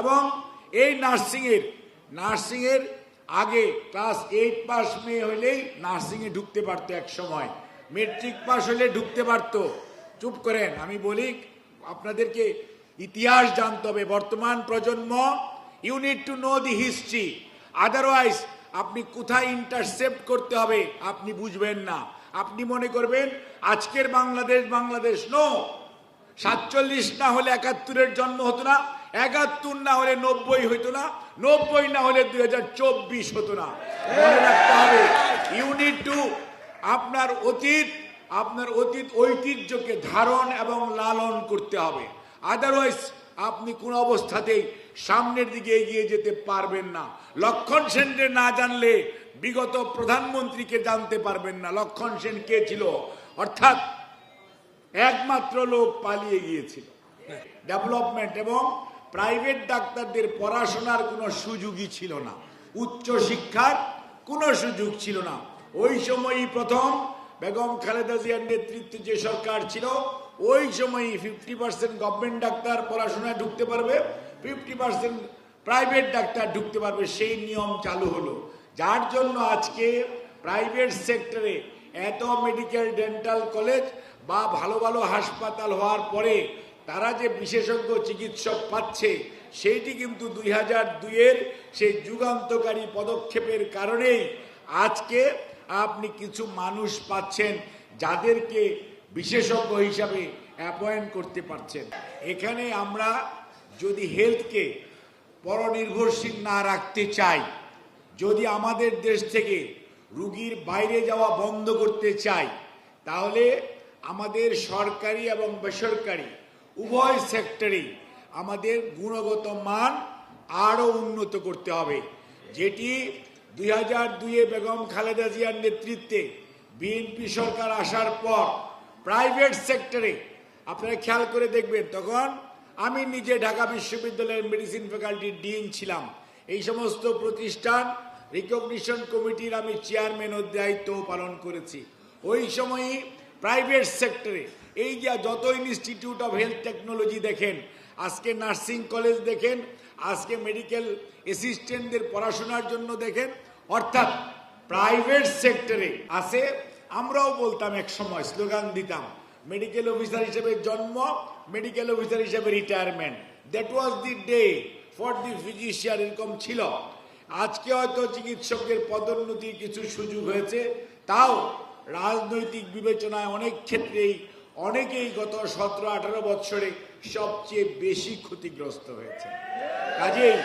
এবং এই নার্সিংয়ের নার্সিংয়ের আগে ক্লাস এইট পাস মেয়ে হলেই নার্সিংয়ে ঢুকতে পারতো এক সময়। মেট্রিক পাস হলে ঢুকতে পারতো। চুপ করেন, আমি বলি, আপনাদেরকে ইতিহাস জানতে হবে। বর্তমান প্রজন্ম you need to know the history otherwise আপনি কোথায় ইন্টারসেপ্ট করতে হবে, আপনি বুঝবেন না। আপনি মনে করবেন, আজকের বাংলাদেশ বাংলাদেশ নো সাতচল্লিশ না হলে একাত্তরের জন্ম হতো না, একাত্তর না হলে নব্বই হতো না, নব্বই না হলে দুই হাজার চব্বিশ হতো না। ইউনিট টু, আপনার অতীত আপনার অতীত ঐতিহ্যকে ধারণ এবং লালন করতে হবে। আদারওয়াইজ আপনি কোন অবস্থাতেই সামনের দিকে এগিয়ে যেতে পারবেন না। লক্ষণ সেনকে না জানলে বিগত প্রধানমন্ত্রীকে জানতে পারবেন না। লক্ষণ সেন কে ছিল? অর্থাৎ একমাত্র লোক পালিয়ে গিয়েছিল। ডেভেলপমেন্ট এবং প্রাইভেট ডাক্তারদের পড়াশোনার কোনো সুযোগই ছিল না। উচ্চ শিক্ষার কোনো সুযোগ ছিল না। ওই সময়ই প্রথম বেগম খালেদা জিয়ার নেতৃত্বে যে সরকার ছিল, ওই সময়ই ফিফটি পার্সেন্ট গভর্নমেন্ট ডাক্তার পড়াশোনায় ঢুকতে পারবে ফিফটি পার্সেন্ট প্রাইভেট ডাক্তার ঢুকতে পারবে, সেই নিয়ম চালু হলো। যার জন্য আজকে প্রাইভেট সেক্টরে এত মেডিকেল ডেন্টাল কলেজ বা ভালো ভালো হাসপাতাল হওয়ার পরে তারা যে বিশেষজ্ঞ চিকিৎসক পাচ্ছে, সেইটি কিন্তু দুই হাজার দুইয়ের সেই যুগান্তকারী পদক্ষেপের কারণেই আজকে আপনি কিছু মানুষ পাচ্ছেন যাদেরকে বিশেষজ্ঞ হিসাবে অ্যাপয়েন্ট করতে পারছেন। এখানে আমরা যদি হেলথকে পরনির্ভরশীল না রাখতে চাই, যদি আমাদের দেশ থেকে রুগীর বাইরে যাওয়া বন্ধ করতে চাই, তাহলে আমাদের সরকারি এবং বেসরকারি উভয় সেক্টরেই আমাদের গুণগত মান আরও উন্নত করতে হবে। যেটি দুই হাজার দুইয়ে বেগম খালেদা জিয়ার নেতৃত্বে বিএনপি সরকার আসার পর প্রাইভেট সেক্টরে আপনারা খেয়াল করে দেখবেন, তখন আমি নিজে ঢাকা বিশ্ববিদ্যালয়ের মেডিসিন ফ্যাকাল্টির ডিন ছিলাম। এই সমস্ত প্রতিষ্ঠান রিকগনিশন কমিটির আমি চেয়ারম্যানের দায়িত্ব পালন করেছি। ওই সময়ই প্রাইভেট সেক্টরে। এই যে যত ইনস্টিটিউট অফ হেলথ টেকনোলজি দেখেন, আজকে নার্সিং কলেজ দেখেন, আজকে মেডিকেল অ্যাসিস্ট্যান্টদের পড়াশোনার জন্য দেখেন, অর্থাৎ প্রাইভেট সেক্টরে আছে, আমরাও বলতাম এক সময়, স্লোগান দিতাম মেডিকেল অফিসার হিসেবে জন্ম মেডিকেল অফিসার হিসেবে retirement that was the day for the physician এরকম ছিল। আজকে হয়তো চিকিৎসকদের পদোন্নতির কিছু সুযোগ হয়েছে, তাও রাজনৈতিক বিবেচনায় অনেক ক্ষেত্রেই অনেকেই গত সতেরো আঠারো বৎসরে সবচেয়ে বেশি ক্ষতিগ্রস্ত হয়েছে। কাজেই